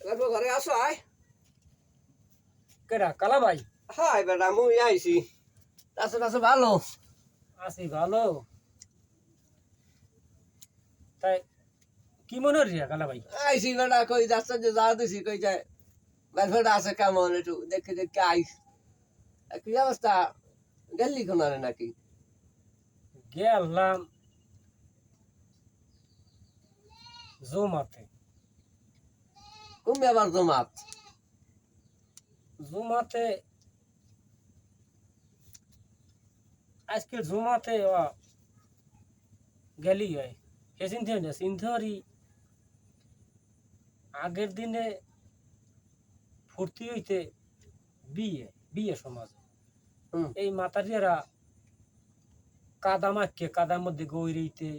এবার ঘরে আসো আয়। কেডা কালা ভাই? হাই বেটা মুই আইছি। তাছে তাছে ভালো। আছি ভালো। তাই কি মনে রিয়া কালা ভাই? আইছি বেটা কই যাচ্ছে যে যা দিছি কই যায়। বেটা আছে কেমন একটু দেখে দেখে আইস। কি অবস্থা? গেলি কোনারে নাকি? গেলাম। জুমাতে। তুমি আবার জমাত। জুমাতে আজকে জুমাতে গেলি হয়। হে চিন্তা না চিন্তারি আগের দিনে ফুর্তি হইতে বিয়ে বিয়ে সমাজ। এই মাতারিয়ারা কাদা মাখকে কাদার মধ্যে গৈরিতে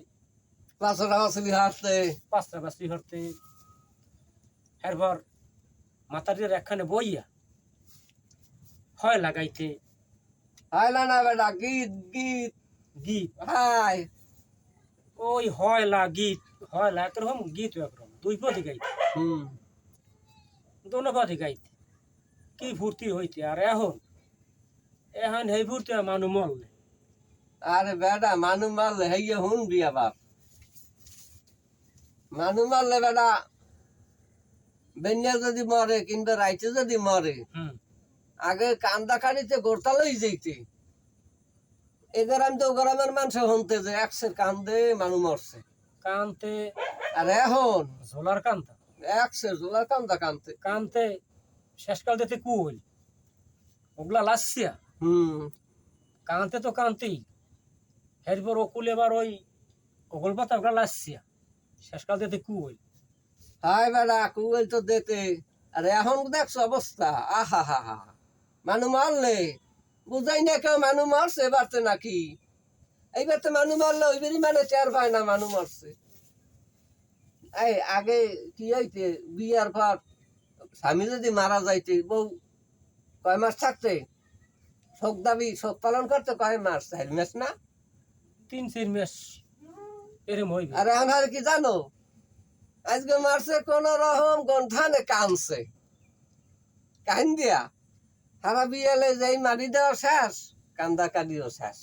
পাঁচশো আসলি হাসতে পাঁচটা বাসি হরতে এরপর মাতারিয়ার একখানে বইয়া হয় লাগাইতে। হাইলা না বেটা গীত গীত। গীত? হাই ওই হয়লা গীত হয়লা একরকম গীত একরকম দুই পথে গাইতে। হুম। দোনো পথে গাইতে। কি ফুর্তি হইতে আর এখন? এখন সেই ফুর্তি আর মানুষ মরলে। আরে বেটা মানু মারলে হেয়ে হুন বিয়া বাপ মানু মারলে বেটা বেনিয়া যদি মরে কিংবা রাইতে যদি মরে আগে কান্দা কানিতে গোরতালই যেতে এ গ্রাম তো গ্রামের মানুষ হনতে যে একশের কান্দে মানু মরছে। কানতে আর এখন? ঝোলার কান্তা একশের জোলা কান্দা কানতে। কানতে শেষকাল দিতে কুল। ওগুলা লাসিয়া। হুম। কানতে তো কানতেই। এরপর ওকুল এবার ওই ওগুল পাতা ওগুলা লাসিয়া। শেষকাল দিতে কুল। হাই বেটা কুয়েল তো দেখতে আর এখন দেখছ অবস্থা। আহা হা হা মানু মারলে? বুঝাই না কেউ মানু মারছে এবারতে নাকি? এইবার তো মানু মারলে ওইবারই মানে টের পায় না মানু মারছে। এই আগে কি হইতে? বিয়ার পর স্বামী যদি মারা যাইতে বউ কয় মাস থাকতে? শোক দাবি শোক পালন করতে কয় মাস? চার মাস না? তিন চার মাস। এরম হইবে। আর এখন আর কি জানো? আজকে মারছে কোন রকম গন্ঠানে কানছে কান দিয়া বিয়ালে যাই মারি দেওয়া শেষ কান্দা কাটিও শেষ।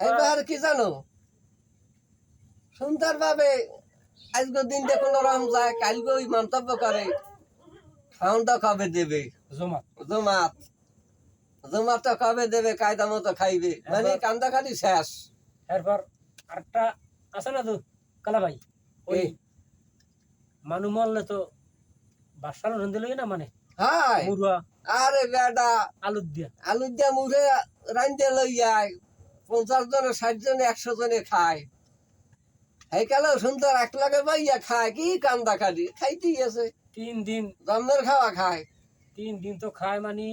এইবার কি জানো? সুন্দর ভাবে আজকে দিনটা কোন রকম যায় কালকে ওই মন্তব্য করে খাওয়ানটা কবে দেবে? জমা জমাত। জমাতটা কবে দেবে কায়দা মতো খাইবে? মানে কান্দা কাটি শেষ। এরপর আরেকটা আছে না তো? কালা ভাই ওই। মানু মরলে তো বাসার রন্ধে লই না মানে? হাই মুরুয়া। আরে বেটা! আলুর দিয়া। আলু দিয়া রান্ধে লই যায়। পঞ্চাশ জনে ষাট জনে একশো জনে খায়। সুন্দর এক লাগে খায়। কি কান্দা কাটি খাইতেই আছে। তিন দিন। জন্মের খাওয়া খায়। তিন দিন তো খায় মানে।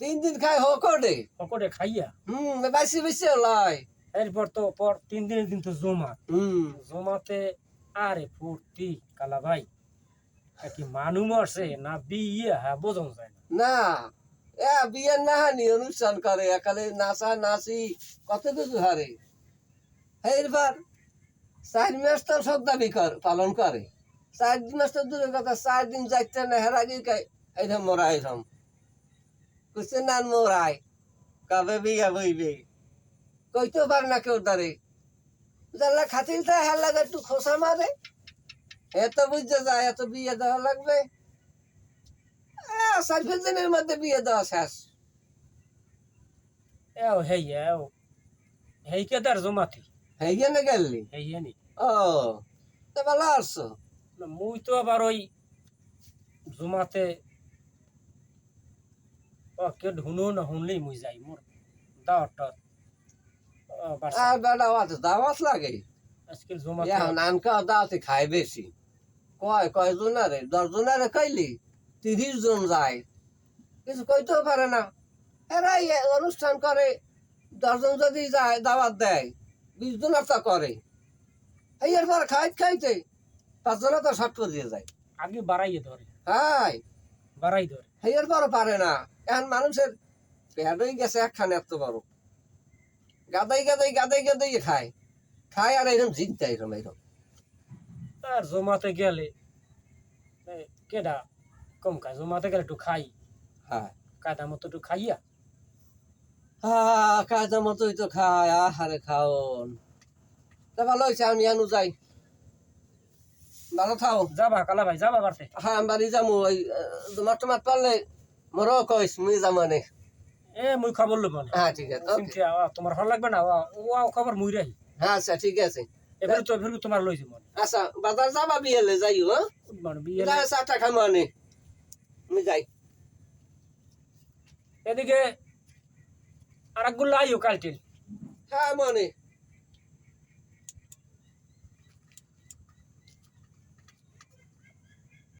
তিন দিন খায় হকটে। সকটে খাইয়া। হুম বেশি বেশি লয়। এরপর তো পর তিন দিনের দিন তো জমা হুম। জমাতে আরে ফুর্তি, কালা ভাই। কি মানু মরছে না বিয়ে? হ্যাঁ বোঝন যায় না। না, এ বিয়ের নাহানি অনুষ্ঠান করে, একালে নাচা নাচি কত কিছু হারে? এইবার চার মাস তো সব দাবি পালন করে। চার মাস তো কথা, চার দিন যাইতে না হের আগে এইরকম মোরা এরকম কুসে নান মোরাই। কবে বিয়া বইবে কইতেও পারে না কেউ দারে জানলা খাতিল তা হের লাগে একটু খোসা মারে। এত বুঝতে যায় এত বিয়ে দেওয়া লাগবে। চার পাঁচ দিনের মধ্যে বিয়ে দেওয়া শেষ। এও হেই এও। হেই কে তার জমাতি? হয়ে গেলে গেলি? হেই নি? ও তো ভালো আসছো না, মুই তো আবার ওই জমাতে ও কে ঢুনো না শুনলেই মুই যাই মোর দাওয়ারটা আর বেটা অত দাওয়াত লাগে আজকে জমাতে এখন আনকা দাওয়াতে খায় বেশি। কয় কয় জনারে? দশ জনারে খাইলি তিরিশ জন যায়। কিছু কইতেও পারে না। এরা অনুষ্ঠান করে। দশজন যদি যায় দাওয়াত দেয় বিশ জন একটা করে। এই এরপর খাইতে খাইতে পাঁচজনে তো শর্ট দিয়ে যায়। আগে বাড়াইয়ে ধরে। হাই বাড়াই ধরে। বড় পারে না। এখন মানুষের পেটই গেছে একখানে এত বড়। গাদাই গাদাই গাদাই গাদাই খায়। খায় আর এরকম জিনতে এরকম এরকম আর জমাতে গেলে কেডা? কম কাজ মাথা গেলে একটু খাই। হ্যাঁ। কায়দা মতো একটু খাইয়া। আহ কাজের মতোই তো খায়। আহারে খাওন। তা ভালো হয়েছে আমি আনু যাই। ভালো খাও যাবা কালা ভাই যাবা বাড়তে। হ্যাঁ বাড়ি যাব ওই তোমার টমাট পারলে মোরও কইস মুই যাব নে এ মুই খবর লব না? হ্যাঁ ঠিক আছে আ, তোমার ভালো লাগবে না? ও খবর মুই রাহি হ্যাঁ আচ্ছা ঠিক আছে। এবার তো এবার তোমার লই যাব আচ্ছা বাজার যাবা বিয়েলে যাইও মানে আমি যাই। এদিকে আরেকগুলো আইও কালটিল হ্যাঁ মনে।